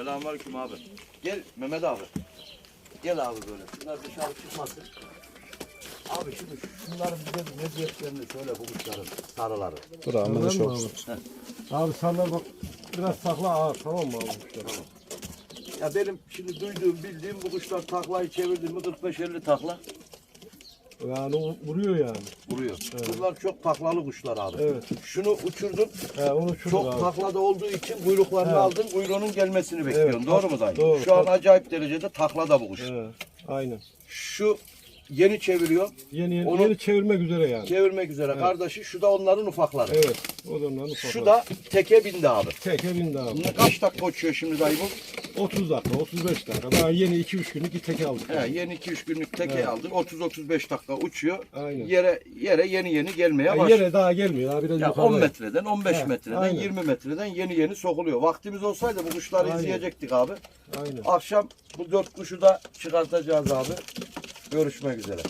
Selamünaleyküm abi. Gel Mehmet abi. Gel abi böyle. Şunlar dışarı çıkmasın. Abi şimdi şunların bize bir meziyetlerini söyle bu kuşların sarıları. Bravo da çok. Abi sarılar bak biraz sakla ağır tamam mı abi? Ya benim şimdi duyduğum bildiğim bu kuşlar taklayı çevirdi mi 45-50 takla Yani o vuruyor yani. vuruyor. Bunlar çok taklalı kuşlar abi. Evet. Şunu uçurdun He onu şurada çok abi. taklada olduğu için kuyruklarını Evet. aldın kuyruğunun gelmesini bekliyorsun. Evet, Doğru mu dayı? doğru, Şu an acayip derecede taklada bu kuş. He, aynen. Şu yeni çeviriyor. Yeni yeni, Onu- yeni çevirmek üzere yani. Çevirmek üzere. Kardeşi şu da onların ufakları. Evet. O da onların ufak. Şu da teke bindi abi. Teke bindi abi. Kaç dakika uçuyor şimdi dayı bu? 30 dakika, 35 dakika. Daha yeni 2-3 günlük bir teke aldık. He, yeni 2-3 günlük teke Evet. aldık. 30-35 dakika uçuyor. Aynen. Yere yere yeni yeni gelmeye Yani başlıyor. yere daha gelmiyor. Daha biraz Ya yukarıda. 10 metreden, 15 He, metreden, aynen. 20 metreden yeni yeni sokuluyor. Vaktimiz olsaydı bu kuşları Aynen. izleyecektik abi. Aynen. Akşam bu dört kuşu da çıkartacağız abi. Görüşmek üzere.